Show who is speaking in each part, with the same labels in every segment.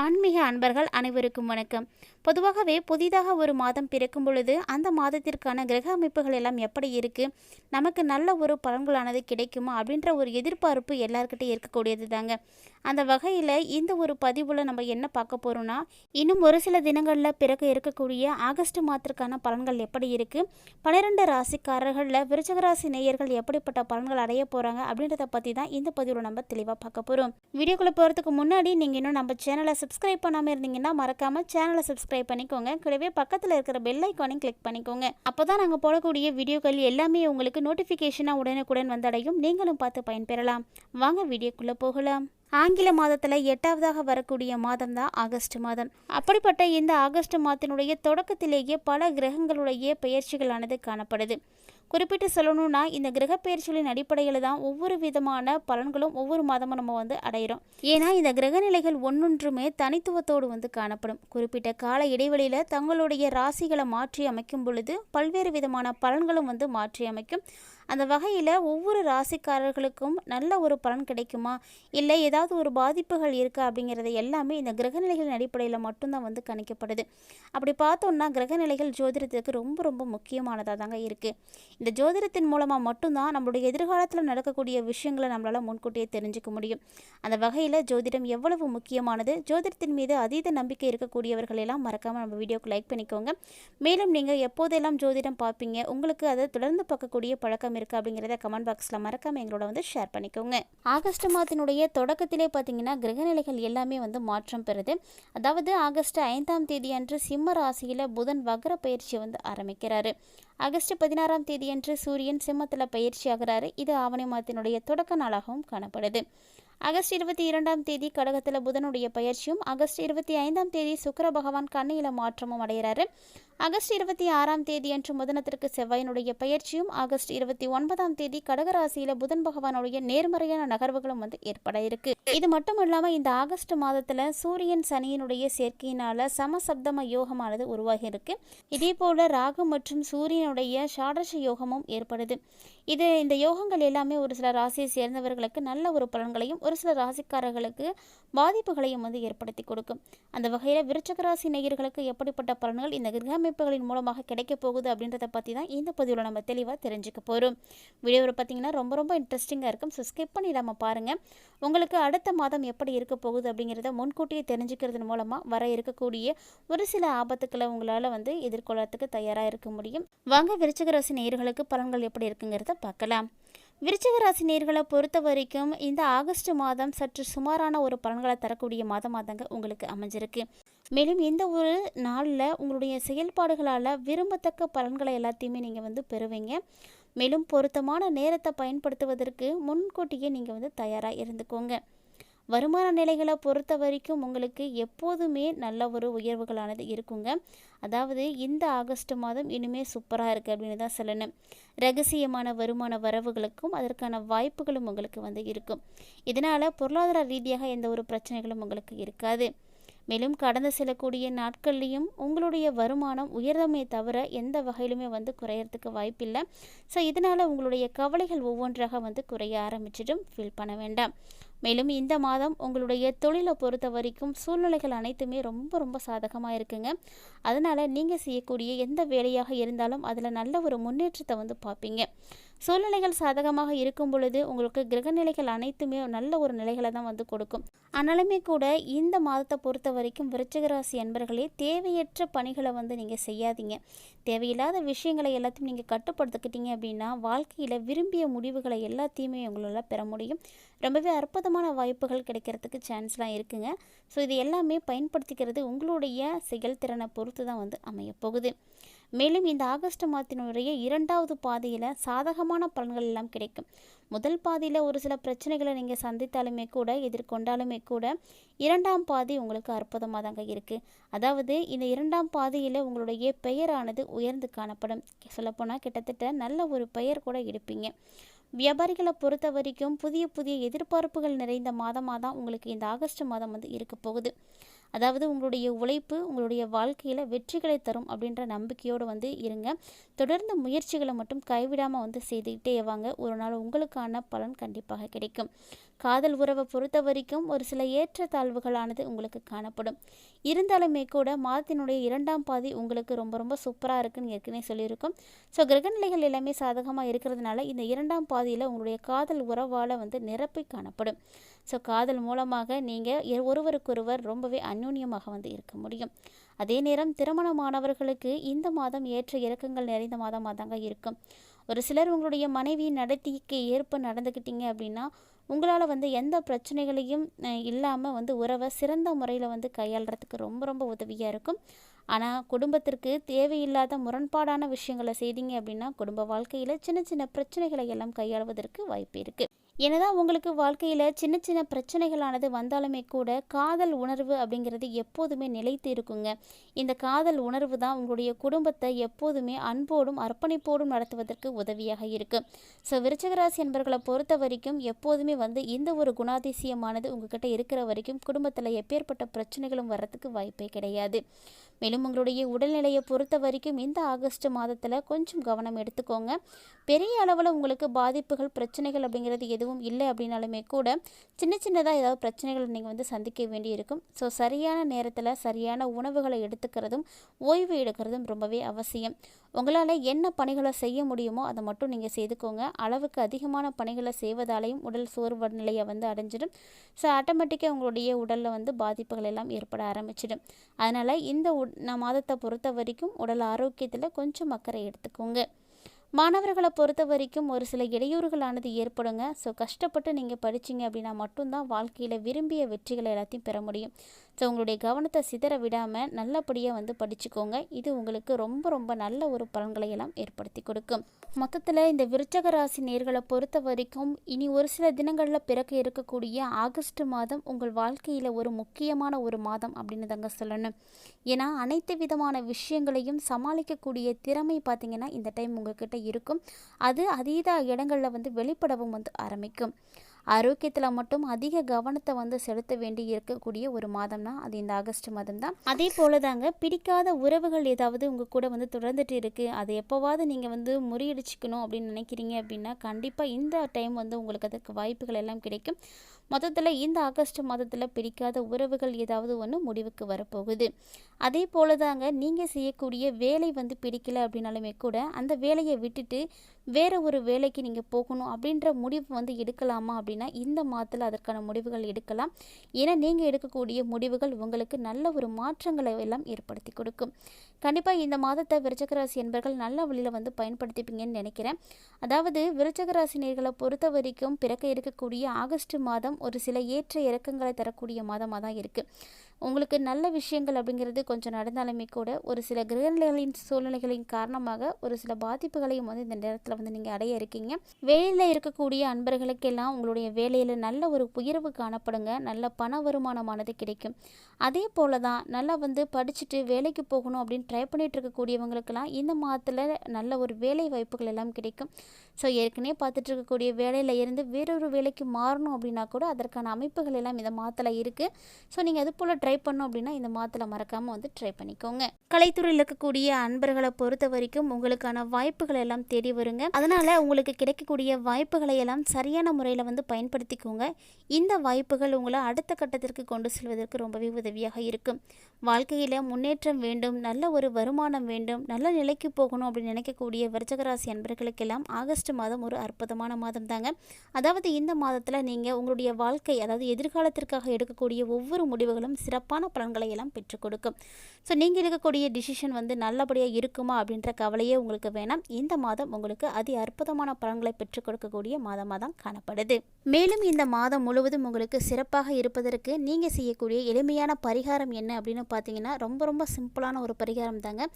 Speaker 1: ஆன்மீக அன்பர்கள் அனைவருக்கும் வணக்கம். பொதுவாகவே புதிதாக ஒரு மாதம் பிறக்கும் பொழுது அந்த மாதத்திற்கான கிரக அமைப்புகள் எல்லாம் எப்படி இருக்குது நமக்கு நல்ல ஒரு பலன்களானது கிடைக்குமா? அப்படின்ற ஒரு எதிர்பார்ப்பு எல்லாருக்கிட்டே இருக்கக்கூடியது தாங்க அந்த வகையில் இந்த ஒரு பதிவில் நம்ம என்ன பார்க்க போகிறோம்னா இன்னும் ஒரு சில தினங்களில் பிறகு இருக்கக்கூடிய ஆகஸ்ட் மாதத்திற்கான பலன்கள் எப்படி இருக்குது பன்னிரெண்டு ராசிக்காரர்களில் விருச்சகராசி நேயர்கள் எப்படிப்பட்ட பலன்கள் அடைய போகிறாங்க அப்படின்றத பற்றி தான் இந்த பதிவில் நம்ம தெளிவாக பார்க்க போகிறோம் வீடியோக்குள்ளே போகிறதுக்கு முன்னாடி நீங்கள் இன்னும் நம்ம சேனலை சப்ஸ்கிரைப் பண்ணாமல் இருந்தீங்கன்னா மறக்காமல் சேனலை சப்ஸ்கிரைப் பண்ணிக்கோங்க. கூடவே பக்கத்தில் இருக்கிற பெல் ஐக்கானையும் கிளிக் பண்ணிக்கோங்க. அப்போ தான் நாங்கள் போடக்கூடிய வீடியோக்கள் எல்லாமே உங்களுக்கு நோட்டிஃபிகேஷனாக உடனுக்குடன் வந்தடையும். நீங்களும் பார்த்து பயன்பெறலாம். வாங்க வீடியோக்குள்ளே போகலாம். ஆங்கில மாதத்தில் எட்டாவதாக வரக்கூடிய மாதம் தான் ஆகஸ்ட் மாதம். அப்படிப்பட்ட இந்த ஆகஸ்ட் மாதத்தினுடைய தொடக்கத்திலேயே பல கிரகங்களுடைய பெயர்ச்சிகளானது காணப்படுது. குறிப்பிட்டு சொல்லணும்னா இந்த கிரக பெயர்ச்சிகளின் அடிப்படையில் தான் ஒவ்வொரு விதமான பலன்களும் ஒவ்வொரு மாதமும் நம்ம வந்து அடையிறோம். ஏன்னா இந்த கிரக நிலைகள் ஒன்னொன்றுமே தனித்துவத்தோடு வந்து காணப்படும். குறிப்பிட்ட கால இடைவெளியில் தங்களுடைய ராசிகளை மாற்றி அமைக்கும் பொழுது பல்வேறு விதமான பலன்களும் வந்து மாற்றி அமைக்கும் அந்த வகையில் ஒவ்வொரு ராசிக்காரர்களுக்கும் நல்ல ஒரு பலன் கிடைக்குமா? இல்லை ஏதாவது ஒரு பாதிப்புகள் இருக்கா? அப்படிங்கிறது எல்லாமே இந்த கிரகநிலைகளின் அடிப்படையில் மட்டும்தான் வந்து கணிக்கப்படுது. அப்படி பார்த்தோம்னா கிரகநிலைகள் ஜோதிடத்துக்கு ரொம்ப ரொம்ப முக்கியமானதாக தாங்க இருக்குது இந்த ஜோதிடத்தின் மூலமாக மட்டும்தான் நம்மளுடைய எதிர்காலத்தில் நடக்கக்கூடிய விஷயங்களை நம்மளால் முன்கூட்டியே தெரிஞ்சுக்க முடியும். அந்த வகையில் ஜோதிடம் எவ்வளவு முக்கியமானது? ஜோதிடத்தின் மீது அதீத நம்பிக்கை இருக்கக்கூடியவர்கள் எல்லாம் மறக்காமல் நம்ம வீடியோக்கு லைக் பண்ணிக்கோங்க. மேலும் நீங்கள் எப்போதெல்லாம் ஜோதிடம் பார்ப்பீங்க? உங்களுக்கு அதை தொடர்ந்து பார்க்கக்கூடிய பழக்கம் இருக்குது அப்படிங்கிறத கமெண்ட் பாக்ஸில் மறக்காமல் எங்களோட வந்து ஷேர் பண்ணிக்கோங்க. ஆகஸ்ட் மாதத்தினுடைய தொடக்கத்திலே பார்த்தீங்கன்னா கிரகநிலைகள் எல்லாமே வந்து மாற்றம் பெறுது. அதாவது ஆகஸ்ட் ஐந்தாம் தேதி அன்று சிம்ம ராசியில் புதன் வக்ர பயிற்சி வந்து ஆரம்பிக்கிறாரு. ஆகஸ்ட் பதினாறாம் தேதியன்று சூரியன் சிம்மத்தில் பயிற்சி ஆகிறாரு. இது ஆவணி மாதத்தினுடைய தொடக்க நாளாகவும் காணப்படுது. ஆகஸ்ட் இருபத்தி இரண்டாம் தேதி கடகத்தில் புதனுடைய பயிற்சியும் ஆகஸ்ட் இருபத்தி ஐந்தாம் தேதி சுக்கர பகவான் கண்ணியில மாற்றமும் அடைகிறாரு. ஆகஸ்ட் இருபத்தி ஆறாம் தேதி அன்று முதனத்திற்கு செவ்வாயினுடைய பயிற்சியும் ஆகஸ்ட் இருபத்தி ஒன்பதாம் தேதி கடகராசியில புதன் பகவானுடைய நேர்மறையான நகர்வுகளும் வந்து ஏற்பட இருக்கு. இது மட்டும் இல்லாம இந்த ஆகஸ்ட் மாதத்துல சூரியன் சனியினுடைய சேர்க்கையினால சமசப்தம யோகமானது உருவாகி இருக்கு. இதே போல ராகு மற்றும் சூரியனுடைய ஷாடச யோகமும் ஏற்படுது. இது இந்த யோகங்கள் எல்லாமே ஒரு சில ராசியை சேர்ந்தவர்களுக்கு நல்ல ஒரு பலன்களையும் ஒரு சில ராசிக்காரர்களுக்கு பாதிப்புகளையும் வந்து ஏற்படுத்தி கொடுக்கும். அந்த வகையில் விருச்சக ராசி நேயர்களுக்கு எப்படிப்பட்ட பலன்கள் இந்த கிரக அமைப்புகளின் மூலமாக கிடைக்க போகுது அப்படின்றத பற்றி தான் இந்த பதிவில் நம்ம தெளிவாக தெரிஞ்சுக்க போகிறோம் வீடியோவில் பார்த்தீங்கன்னா ரொம்ப ரொம்ப இன்ட்ரெஸ்டிங்காக இருக்கும். ஸோ ஸ்கிப் பண்ணிடாமல் பாருங்கள் உங்களுக்கு அடுத்த மாதம் எப்படி இருக்க போகுது அப்படிங்கிறத முன்கூட்டியே தெரிஞ்சுக்கிறது மூலமாக வர இருக்கக்கூடிய ஒரு சில ஆபத்துக்களை உங்களால் வந்து எதிர்கொள்ளறதுக்கு தயாராக இருக்க முடியும். வாங்க விருச்சக ராசி நேயர்களுக்கு பலன்கள் எப்படி இருக்குங்கிறத பார்க்கலாம். விருச்சிக ராசி நேர்களை பொறுத்த வரைக்கும் இந்த ஆகஸ்ட் மாதம் சற்று சுமாரான ஒரு பலன்களை தரக்கூடிய மாதம் மாதங்க உங்களுக்கு அமைஞ்சிருக்கு. மேலும் இந்த ஒரு நாளில் உங்களுடைய செயல்பாடுகளால் விரும்பத்தக்க பலன்களை எல்லாத்தையுமே நீங்கள் வந்து பெறுவீங்க. மேலும் பொருத்தமான நேரத்தை பயன்படுத்துவதற்கு முன்கூட்டியே நீங்கள் வந்து தயாராக இருந்துக்கோங்க. வருமான நிலைகளை பொறுத்த வரைக்கும் உங்களுக்கு எப்போதுமே நல்ல ஒரு உயர்வுகளானது இருக்குங்க. அதாவது இந்த ஆகஸ்ட் மாதம் இனிமே சூப்பராக இருக்குது அப்படின்னு தான் சொல்லணும். ரகசியமான வருமான வரவுகளுக்கும் அதற்கான வாய்ப்புகளும் உங்களுக்கு வந்து இருக்கும். இதனால் பொருளாதார ரீதியாக எந்த ஒரு பிரச்சனைகளும் உங்களுக்கு இருக்காது. மேலும் கடந்து செல்லக்கூடிய நாட்கள்லேயும் உங்களுடைய வருமானம் உயர்தமே தவிர எந்த வகையிலுமே வந்து குறையறதுக்கு வாய்ப்பில்லை. ஸோ இதனால் உங்களுடைய கவலைகள் ஒவ்வொன்றாக வந்து குறைய ஆரம்பிச்சிடும். ஃபீல் பண்ண வேண்டாம். மேலும் இந்த மாதம் உங்களுடைய தொழிலை பொறுத்த வரைக்கும் சூழ்நிலைகள் அனைத்துமே ரொம்ப ரொம்ப சாதகமாக இருக்குங்க. அதனால் நீங்கள் செய்யக்கூடிய எந்த வேலையாக இருந்தாலும் அதில் நல்ல ஒரு முன்னேற்றத்தை வந்து பார்ப்பீங்க. சூழ்நிலைகள் சாதகமாக இருக்கும் பொழுது உங்களுக்கு கிரகநிலைகள் அனைத்துமே நல்ல ஒரு நிலைகளை தான் வந்து கொடுக்கும். ஆனாலுமே கூட இந்த மாதத்தை பொறுத்த வரைக்கும் விருச்சகராசி அன்பர்களே தேவையற்ற பணிகளை வந்து நீங்கள் செய்யாதீங்க. தேவையில்லாத விஷயங்களை எல்லாத்தையும் நீங்கள் கட்டுப்படுத்திக்கிட்டீங்க அப்படின்னா வாழ்க்கையில் விரும்பிய முடிவுகளை எல்லாத்தையுமே உங்களால் பெற முடியும். ரொம்பவே அற்புதமான வாய்ப்புகள் கிடைக்கிறதுக்கு சான்ஸ்லாம் இருக்குங்க. ஸோ இது எல்லாமே பயன்படுத்திக்கிறது உங்களுடைய செயல்திறனை பொறுத்து தான் வந்து அமையப்போகுது. மேலும் இந்த ஆகஸ்ட் மாதத்தினுடைய இரண்டாவது பாதையில் சாதகமான பலன்கள் எல்லாம் கிடைக்கும். முதல் பாதியில் ஒரு சில பிரச்சனைகளை நீங்கள் சந்தித்தாலுமே கூட எதிர்கொண்டாலுமே கூட இரண்டாம் பாதி உங்களுக்கு அற்புதமாக தாங்க இருக்குது அதாவது இந்த இரண்டாம் பாதியில் உங்களுடைய பெயரானது உயர்ந்து காணப்படும். சொல்லப்போனால் கிட்டத்தட்ட நல்ல ஒரு பெயர் கூட எடுப்பீங்க. வியாபாரிகளை பொறுத்த வரைக்கும் புதிய புதிய எதிர்பார்ப்புகள் நிறைந்த மாதமாக தான் உங்களுக்கு இந்த ஆகஸ்ட் மாதம் வந்து இருக்க போகுது. அதாவது உங்களுடைய உழைப்பு உங்களுடைய வாழ்க்கையில் வெற்றிகளை தரும் அப்படின்ற நம்பிக்கையோடு வந்து இருங்க. தொடர்ந்து முயற்சிகளை மட்டும் கைவிடாமல் வந்து செய்துக்கிட்டே வாங்க. ஒரு நாள் உங்களுக்கான பலன் கண்டிப்பாக கிடைக்கும். காதல் உறவை பொறுத்த வரைக்கும் ஒரு சில ஏற்றத்தாழ்வுகளானது உங்களுக்கு காணப்படும். இருந்தாலுமே கூட மாதத்தினுடைய இரண்டாம் பாதி உங்களுக்கு ரொம்ப ரொம்ப சூப்பராக இருக்குன்னு ஏற்கனவே சொல்லியிருக்கோம். ஸோ கிரகநிலைகள் எல்லாமே சாதகமாக இருக்கிறதுனால இந்த இரண்டாம் பாதியில் உங்களுடைய காதல் உறவால் வந்து நிரப்பி காணப்படும். ஸோ காதல் மூலமாக நீங்கள் ஒருவருக்கொருவர் ரொம்பவே அந்யூன்யமாக வந்து இருக்க முடியும். அதே நேரம் திருமணமானவர்களுக்கு இந்த மாதம் ஏற்ற இறக்கங்கள் நிறைந்த மாதமாக தாங்க இருக்கும். ஒரு சிலர் உங்களுடைய மனைவி நடத்திக்கு ஏற்ப நடந்துக்கிட்டீங்க அப்படின்னா உங்களால் வந்து எந்த பிரச்சனைகளையும் இல்லாமல் வந்து உறவை சிறந்த முறையில் வந்து கையாளுறதுக்கு ரொம்ப ரொம்ப உதவியாக இருக்கும். ஆனால் குடும்பத்திற்கு தேவையில்லாத முரண்பாடான விஷயங்களை செய்தீங்க அப்படின்னா குடும்ப வாழ்க்கையில் சின்ன சின்ன பிரச்சனைகளை எல்லாம் கையாளுவதற்கு வாய்ப்பு இருக்குது என்னதான் உங்களுக்கு வாழ்க்கையில் சின்ன சின்ன பிரச்சனைகளானது வந்தாலுமே கூட காதல் உணர்வு அப்படிங்கிறது எப்போதுமே நிலைத்து இருக்குங்க. இந்த காதல் உணர்வு தான் உங்களுடைய குடும்பத்தை எப்போதுமே அன்போடும் அர்ப்பணிப்போடும் நடத்துவதற்கு உதவியாக இருக்குது ஸோ விருச்சகராசி என்பர்களை பொறுத்த வரைக்கும் எப்போதுமே வந்து இந்த ஒரு குணாதிசயமானது உங்ககிட்ட இருக்கிற வரைக்கும் குடும்பத்தில் எப்பேற்பட்ட பிரச்சனைகளும் வர்றதுக்கு வாய்ப்பே கிடையாது. மேலும் உங்களுடைய உடல்நிலையை பொறுத்த வரைக்கும் இந்த ஆகஸ்ட் மாதத்தில் கொஞ்சம் கவனம் எடுத்துக்கோங்க. பெரிய அளவில் உங்களுக்கு பாதிப்புகள் பிரச்சனைகள் அப்படிங்கிறது எதுவும் இல்லை அப்படின்னாலுமே கூட சின்ன சின்னதாக ஏதாவது பிரச்சனைகள் நீங்கள் வந்து சந்திக்க வேண்டியிருக்கும். ஸோ சரியான நேரத்தில் சரியான உணவுகளை எடுத்துக்கிறதும் ஓய்வு எடுக்கிறதும் ரொம்பவே அவசியம். உங்களால் என்ன பணிகளை செய்ய முடியுமோ அதை மட்டும் நீங்கள் செய்துக்கோங்க. அளவுக்கு அதிகமான பணிகளை செய்வதாலையும் உடல் சோர்வு நிலையை வந்து அடைஞ்சிடும். ஸோ ஆட்டோமேட்டிக்காக உங்களுடைய உடலில் வந்து பாதிப்புகள் எல்லாம் ஏற்பட ஆரம்பிச்சிடும். அதனால் இந்த மாதத்தை பொறுத்த வரைக்கும் உடல் ஆரோக்கியத்தில் கொஞ்சம் அக்கறை எடுத்துக்கோங்க. மாணவர்களை பொறுத்த வரைக்கும் ஒரு சில இடையூறுகளானது ஏற்படுங்க. ஸோ கஷ்டப்பட்டு நீங்கள் படிச்சிங்க அப்படின்னா மட்டும்தான் வாழ்க்கையில் விரும்பிய வெற்றிகளை எல்லாத்தையும் பெற முடியும். ஸோ உங்களுடைய கவனத்தை சிதற விடாமல் நல்லபடியாக வந்து படிச்சுக்கோங்க. இது உங்களுக்கு ரொம்ப ரொம்ப நல்ல ஒரு பலன்களை எல்லாம் ஏற்படுத்தி கொடுக்கும். மொத்தத்தில் இந்த விருச்சக ராசி நேர்களை பொறுத்த வரைக்கும் இனி ஒரு சில தினங்களில் பிறக்க இருக்கக்கூடிய ஆகஸ்ட் மாதம் உங்கள் வாழ்க்கையில் ஒரு முக்கியமான ஒரு மாதம் அப்படின்னு தாங்க சொல்லணும். ஏன்னா அனைத்து விதமான விஷயங்களையும் சமாளிக்கக்கூடிய திறமை பார்த்திங்கன்னா இந்த டைம் உங்ககிட்ட இருக்கும். அது அதீத இடங்களில் வந்து வெளிப்படவும் வந்து ஆரம்பிக்கும். ஆரோக்கியத்தில் மட்டும் அதிக கவனத்தை வந்து செலுத்த வேண்டி இருக்கக்கூடிய ஒரு மாதம்னா அது இந்த ஆகஸ்ட் மாதம் தான் அதே போல தாங்க பிடிக்காத உறவுகள் ஏதாவது உங்கள் கூட வந்து தொடர்ந்துட்டு இருக்குது அது எப்போவாவது நீங்கள் வந்து முறியடிச்சிக்கணும் அப்படின்னு நினைக்கிறீங்க அப்படின்னா கண்டிப்பாக இந்த டைம் வந்து உங்களுக்கு அதுக்கு வாய்ப்புகள் எல்லாம் கிடைக்கும். மொத்தத்தில் இந்த ஆகஸ்ட் மாதத்தில் பிடிக்காத உறவுகள் ஏதாவது ஒன்று முடிவுக்கு வரப்போகுது. அதே போல தாங்க நீங்கள் செய்யக்கூடிய வேலை வந்து பிடிக்கல அப்படின்னாலுமே கூட அந்த வேலையை விட்டுட்டு வேறு ஒரு வேலைக்கு நீங்கள் போகணும் அப்படின்ற முடிவு வந்து எடுக்கலாமா அப்படின்னா இந்த மாதத்தில் அதற்கான முடிவுகள் எடுக்கலாம். ஏன்னா நீங்கள் எடுக்கக்கூடிய முடிவுகள் உங்களுக்கு நல்ல ஒரு மாற்றங்களை எல்லாம் ஏற்படுத்தி கொடுக்கும். கண்டிப்பாக இந்த மாதத்தை விருச்சகராசி என்பர்கள் நல்ல வழியில் வந்து பயன்படுத்திப்பீங்கன்னு நினைக்கிறேன். அதாவது விருச்சகராசினியர்களை பொறுத்த வரைக்கும் பிறக்க இருக்கக்கூடிய ஆகஸ்ட் மாதம் ஒரு சில ஏற்ற இறக்கங்களை தரக்கூடிய மாதமாக தான் இருக்குது உங்களுக்கு நல்ல விஷயங்கள் அப்படிங்கிறது கொஞ்சம் நடந்தாலுமே கூட ஒரு சில கிரகநிலைகளின் சூழ்நிலைகளின் காரணமாக ஒரு சில பாதிப்புகளையும் வந்து இந்த நேரத்தில் வந்து நீங்கள் அடைய இருக்கீங்க. வேலையில் இருக்கக்கூடிய அன்பர்களுக்கெல்லாம் உங்களுடைய வேலையில் நல்ல ஒரு உயர்வு காணப்படுங்க. நல்ல பண வருமானமானது கிடைக்கும். அதே போல தான் நல்லா வந்து படிச்சுட்டு வேலைக்கு போகணும் அப்படின்னு ட்ரை பண்ணிகிட்டு இருக்கக்கூடியவங்களுக்கெல்லாம் இந்த மாதத்தில் நல்ல ஒரு வேலை வாய்ப்புகள் எல்லாம் கிடைக்கும். ஸோ ஏற்கனவே பார்த்துட்டு இருக்கக்கூடிய வேலையில் இருந்து வேறொரு வேலைக்கு மாறணும் அப்படின்னா கூட அதற்கான அமைப்புகள் எல்லாம் இந்த மாதத்தில் இருக்குது ஸோ நீங்கள் அது போல் ட்ரை பண்ணோம் அப்படின்னா இந்த மாதத்தில் மறக்காமல் வந்து ட்ரை பண்ணிக்கோங்க. கலைத்துறையில் இருக்கக்கூடிய அன்பர்களை பொறுத்த வரைக்கும் உங்களுக்கான வாய்ப்புகள் எல்லாம் தேடி வருங்க. அதனால் உங்களுக்கு கிடைக்கக்கூடிய வாய்ப்புகளை எல்லாம் சரியான முறையில் வந்து பயன்படுத்திக்கோங்க. இந்த வாய்ப்புகள் உங்களை அடுத்த கட்டத்திற்கு கொண்டு செல்வதற்கு ரொம்பவே உதவியாக இருக்கும். வாழ்க்கையில் முன்னேற்றம் வேண்டும் நல்ல ஒரு வருமானம் வேண்டும் நல்ல நிலைக்கு போகணும் அப்படின்னு நினைக்கக்கூடிய விரச்சகராசி அன்பர்களுக்கெல்லாம் ஆகஸ்ட் மாதம் ஒரு அற்புதமான மாதம் தாங்க. அதாவது இந்த மாதத்தில் நீங்கள் உங்களுடைய வாழ்க்கை அதாவது எதிர்காலத்திற்காக எடுக்கக்கூடிய ஒவ்வொரு முடிவுகளும் சிறப்பு சிறப்பான பலன்களை எல்லாம் பெற்றுக் கொடுக்கும். ஸோ நீங்கள் இருக்கக்கூடிய டிசிஷன் வந்து நல்லபடியாக இருக்குமா அப்படின்ற கவலையே உங்களுக்கு வேணாம். இந்த மாதம் உங்களுக்கு அதி அற்புதமான பலன்களை பெற்றுக் கொடுக்கக்கூடிய மாதமாக தான் காணப்படுது. மேலும் இந்த மாதம் முழுவதும் உங்களுக்கு சிறப்பாக இருப்பதற்கு நீங்கள் செய்யக்கூடிய எளிமையான பரிகாரம் என்ன அப்படின்னு பார்த்தீங்கன்னா ரொம்ப ரொம்ப சிம்பிளான ஒரு பரிகாரம் தாங்க.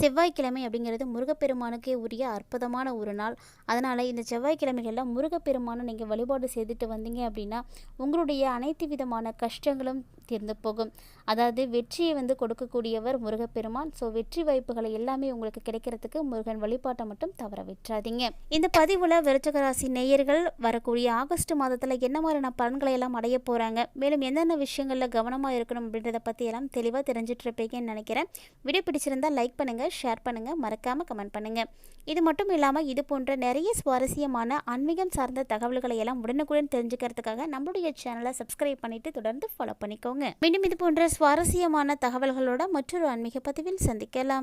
Speaker 1: செவ்வாய்க்கிழமை அப்படிங்கிறது முருகப்பெருமானுக்கே உரிய அற்புதமான ஒரு நாள். அதனால் இந்த செவ்வாய்க்கிழமைகளில் முருகப்பெருமானை நீங்கள் வழிபாடு செய்துட்டு வந்தீங்க அப்படின்னா உங்களுடைய அனைத்து விதமான கஷ்டங்களும் தீர்ந்து போகும். அதாவது வெற்றியை வந்து கொடுக்கக்கூடியவர் முருகப்பெருமான். ஸோ வெற்றி வாய்ப்புகளை எல்லாமே உங்களுக்கு கிடைக்கிறதுக்கு முருகன் வழிபாட்டை மட்டும் தவற விட்டுறாதீங்க. இந்த பதிவில் விருச்சகராசி நேயர்கள் வரக்கூடிய ஆகஸ்ட் மாதத்தில் என்ன மாதிரியான பலன்களை எல்லாம் அடைய போகிறாங்க மேலும் என்னென்ன விஷயங்களில் கவனமாக இருக்கணும் அப்படின்றத பற்றி எல்லாம் தெளிவாக தெரிஞ்சிட்டு இருப்பீங்கன்னு நினைக்கிறேன். வீடியோ பிடிச்சிருந்தா லைக் பண்ணுங்கள் ஷேர் பண்ணுங்கள் மறக்காமல் கமெண்ட் பண்ணுங்கள் இது மட்டும் இல்லாமல் இது போன்ற நிறைய சுவாரஸ்யமான ஆன்மீகம் சார்ந்த தகவல்களை எல்லாம் உடனுக்குடன் தெரிஞ்சுக்கிறதுக்காக நம்மளுடைய சேனலை சப்ஸ்கிரைப் பண்ணிட்டு தொடர்ந்து ஃபாலோ பண்ணிக்கோங்க. மீண்டும் இது போன்ற சுவாரஸ்யமான தகவல்களோட மற்றொரு ஆன்மீக பதிவில் சந்திக்கலாம்.